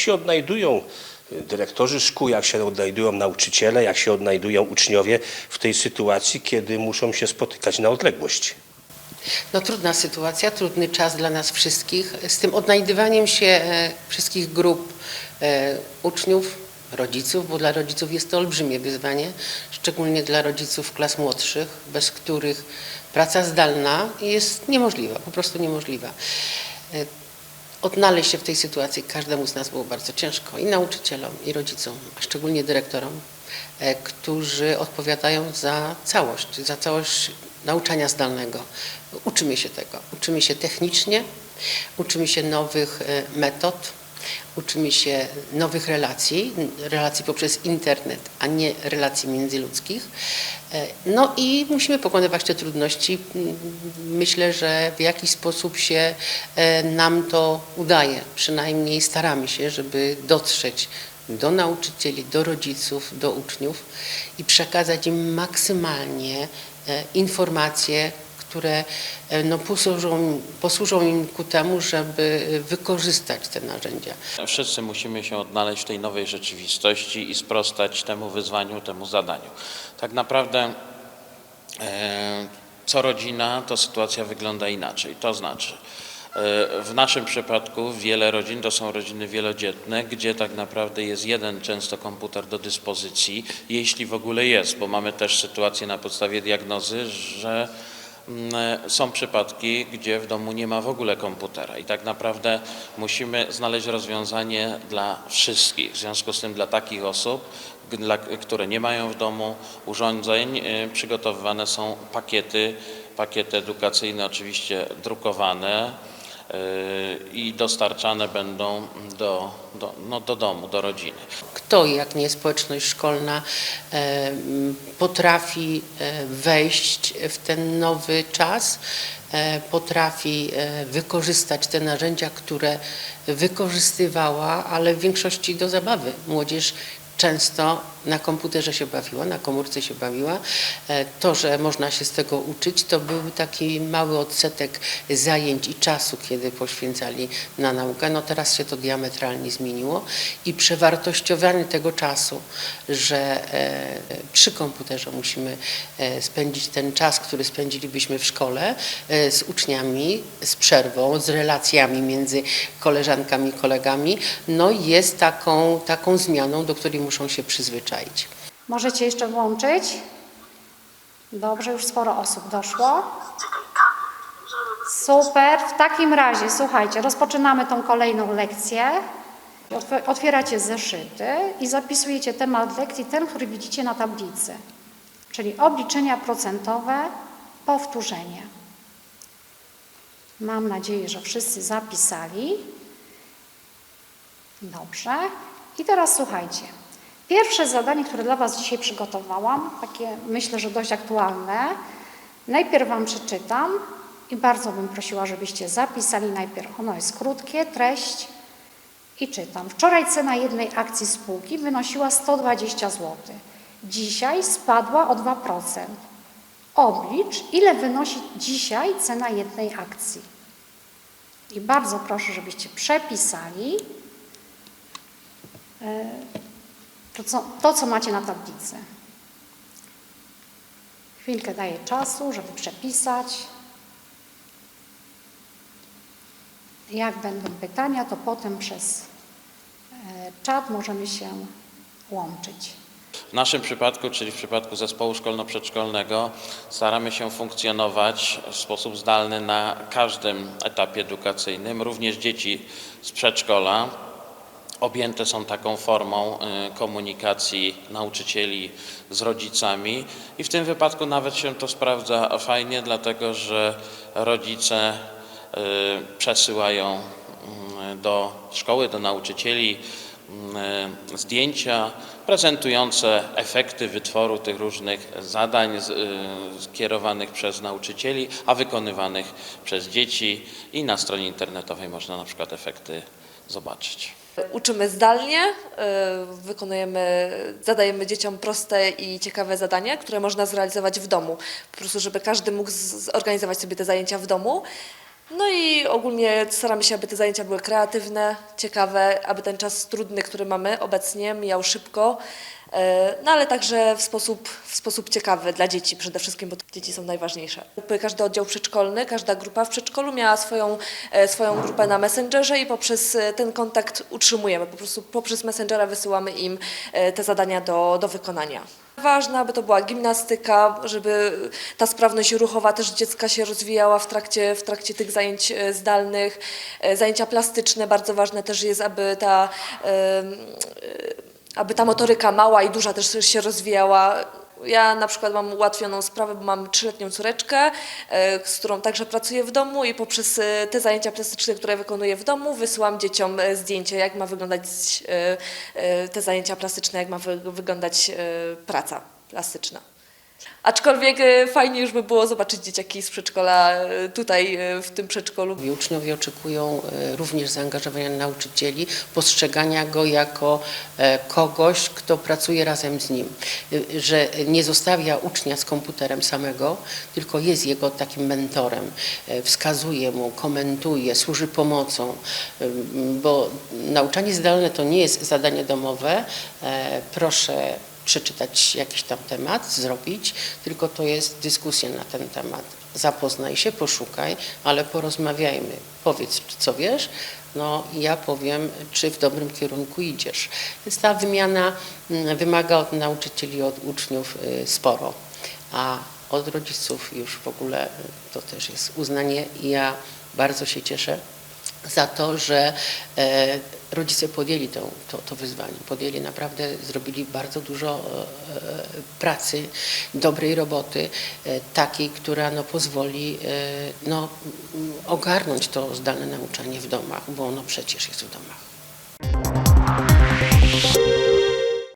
się odnajdują y, dyrektorzy szkół, jak się odnajdują nauczyciele, jak się odnajdują uczniowie w tej sytuacji, kiedy muszą się spotykać na odległość? No trudna sytuacja, trudny czas dla nas wszystkich. Z tym odnajdywaniem się e, wszystkich grup e, uczniów, rodziców, bo dla rodziców jest to olbrzymie wyzwanie, szczególnie dla rodziców klas młodszych, bez których praca zdalna jest niemożliwa, po prostu niemożliwa. Odnaleźć się w tej sytuacji. Każdemu z nas było bardzo ciężko i nauczycielom, i rodzicom, a szczególnie dyrektorom, e, którzy odpowiadają za całość, za całość nauczania zdalnego. Uczymy się tego, uczymy się technicznie, uczymy się nowych e, metod, uczymy się nowych relacji, relacji poprzez internet, a nie relacji międzyludzkich. E, No i musimy pokonywać te trudności. M, Myślę, że w jakiś sposób się e, nam to udaje. Przynajmniej staramy się, żeby dotrzeć do nauczycieli, do rodziców, do uczniów i przekazać im maksymalnie e, informacje, które e, no, posłużą, posłużą im ku temu, żeby wykorzystać te narzędzia. Wszyscy musimy się odnaleźć w tej nowej rzeczywistości i sprostać temu wyzwaniu, temu zadaniu. Tak naprawdę e, co rodzina, to sytuacja wygląda inaczej. To znaczy, e, w naszym przypadku wiele rodzin to są rodziny wielodzietne, gdzie tak naprawdę jest jeden często komputer do dyspozycji, jeśli w ogóle jest, bo mamy też sytuację na podstawie diagnozy, że są przypadki, gdzie w domu nie ma w ogóle komputera i tak naprawdę musimy znaleźć rozwiązanie dla wszystkich. W związku z tym dla takich osób, dla, które nie mają w domu urządzeń, e, przygotowywane są pakiety, pakiety edukacyjne oczywiście drukowane e, i dostarczane będą do, do, no, do domu, do rodziny. Kto, jak nie społeczność szkolna, e, potrafi e, wejść w ten nowy czas, e, potrafi wykorzystać te narzędzia, które wykorzystywała, ale w większości do zabawy. Młodzież często na komputerze się bawiła, na komórce się bawiła. E, To, że można się z tego uczyć, to był taki mały odsetek zajęć i czasu, kiedy poświęcali na naukę. No teraz się to diametralnie zmieniło i przewartościowanie tego czasu, że e, przy komputerze musimy e, spędzić ten czas, który spędzilibyśmy w szkole z uczniami, z przerwą, z relacjami między koleżankami i kolegami, no jest taką, taką zmianą, do której muszą się przyzwyczaić. Możecie jeszcze włączyć? Dobrze, już sporo osób doszło. Super. W takim razie, słuchajcie, rozpoczynamy tą kolejną lekcję. Otw- Otwieracie zeszyty i zapisujecie temat lekcji, ten, który widzicie na tablicy. Czyli obliczenia procentowe, powtórzenie. Mam nadzieję, że wszyscy zapisali. Dobrze. I teraz słuchajcie. Pierwsze zadanie, które dla Was dzisiaj przygotowałam, takie myślę, że dość aktualne. Najpierw Wam przeczytam i bardzo bym prosiła, żebyście zapisali najpierw. Ono jest krótkie, treść i czytam. Wczoraj cena jednej akcji spółki wynosiła 120 zł. Dzisiaj spadła o 2%. Oblicz, ile wynosi dzisiaj cena jednej akcji. I bardzo proszę, żebyście przepisali e, to co, to, co macie na tablicy. Chwilkę daję czasu, żeby przepisać. Jak będą pytania, to potem przez e, czat możemy się łączyć. W naszym przypadku, czyli w przypadku zespołu szkolno-przedszkolnego, staramy się funkcjonować w sposób zdalny na każdym etapie edukacyjnym. Również dzieci z przedszkola objęte są taką formą y, komunikacji nauczycieli z rodzicami i w tym wypadku nawet się to sprawdza fajnie, dlatego że rodzice y, przesyłają mm, do szkoły, do nauczycieli mm, zdjęcia prezentujące efekty wytworu tych różnych zadań y, skierowanych przez nauczycieli, a wykonywanych przez dzieci i na stronie internetowej można na przykład efekty zobaczyć. Uczymy zdalnie, y, wykonujemy, zadajemy dzieciom proste i ciekawe zadania, które można zrealizować w domu. Po prostu, żeby każdy mógł zorganizować sobie te zajęcia w domu. No i ogólnie staramy się, aby te zajęcia były kreatywne, ciekawe, aby ten czas trudny, który mamy obecnie, mijał szybko, e, no ale także w sposób, w sposób ciekawy dla dzieci przede wszystkim, bo dzieci są najważniejsze. Każdy oddział przedszkolny, każda grupa w przedszkolu miała swoją, e, swoją grupę na Messengerze i poprzez e, ten kontakt utrzymujemy, po prostu poprzez Messengera wysyłamy im te zadania do, do wykonania. Ważne, aby to była gimnastyka, żeby ta sprawność ruchowa też dziecka się rozwijała w trakcie, w trakcie tych zajęć e, zdalnych. E, Zajęcia plastyczne, bardzo ważne też jest, aby ta, e, aby ta motoryka mała i duża też się rozwijała. Ja na przykład mam ułatwioną sprawę, bo mam trzyletnią córeczkę, e, z którą także pracuję w domu i poprzez e, te zajęcia plastyczne, które wykonuję w domu, wysyłam dzieciom e, zdjęcie, jak ma wyglądać te zajęcia plastyczne, jak ma wy, wyglądać praca plastyczna. Aczkolwiek e, fajnie już by było zobaczyć dzieciaki z przedszkola e, tutaj e, w tym przedszkolu. Uczniowie oczekują również zaangażowania nauczycieli, postrzegania go jako kogoś, kto pracuje razem z nim, że nie zostawia ucznia z komputerem samego, tylko jest jego takim mentorem, wskazuje mu, komentuje, służy pomocą, bo nauczanie zdalne to nie jest zadanie domowe. Proszę przeczytać jakiś tam temat, zrobić, tylko to jest dyskusja na ten temat. Zapoznaj się, poszukaj, ale porozmawiajmy. Powiedz, co wiesz, no ja powiem, czy w dobrym kierunku idziesz. Więc ta wymiana mm, wymaga od nauczycieli, od uczniów y, sporo, a od rodziców już w ogóle y, to też jest uznanie i ja bardzo się cieszę za to, że e, rodzice podjęli to, to, to wyzwanie. Podjęli naprawdę, zrobili bardzo dużo e, e, pracy, dobrej roboty, takiej, która no, pozwoli no, ogarnąć to zdalne nauczanie w domach, bo ono przecież jest w domach.